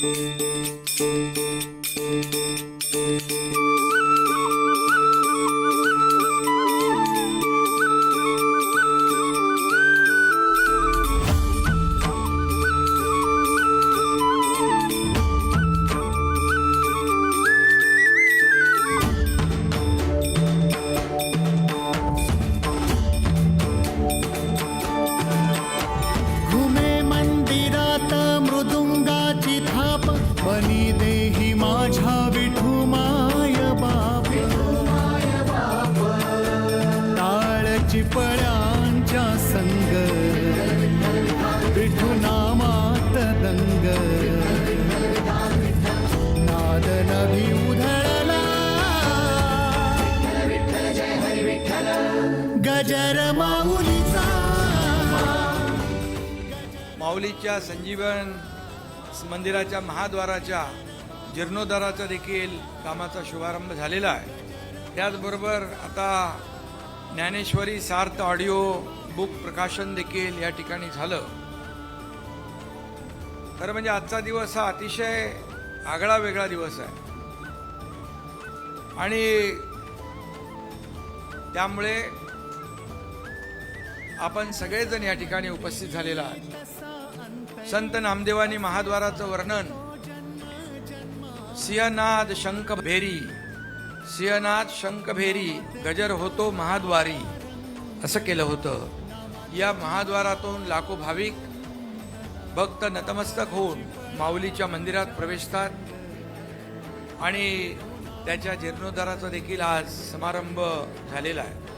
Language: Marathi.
Música गजर माऊलीचा. माऊलीच्या संजीवन मंदिराच्या महाद्वाराच्या जीर्णोद्धाराचा देखील कामाचा शुभारंभ झालेला आहे. त्याचबरोबर आता ज्ञानेश्वरी सार्थ ऑडिओ बुक प्रकाशन देखील या ठिकाणी झालं. खरं म्हणजे आजचा दिवस हा अतिशय आगळा वेगळा दिवस आहे. आणि त्यामुळे आपण सगळेजण या ठिकाणी उपस्थित झालेला आहात. संत नामदेवानी महाद्वाराचं वर्णन सिंहनाद शंख भेरी सिंहनाद शंख भेरी गजर होतो महाद्वारी असं केलं होतं. या महाद्वारातून लाखो भाविक भक्त नतमस्तक होऊन माऊलीच्या मंदिरात प्रवेशतात. आणि त्याच्या जीर्णोद्धाराचा देखील आज समारंभ झालेला आहे.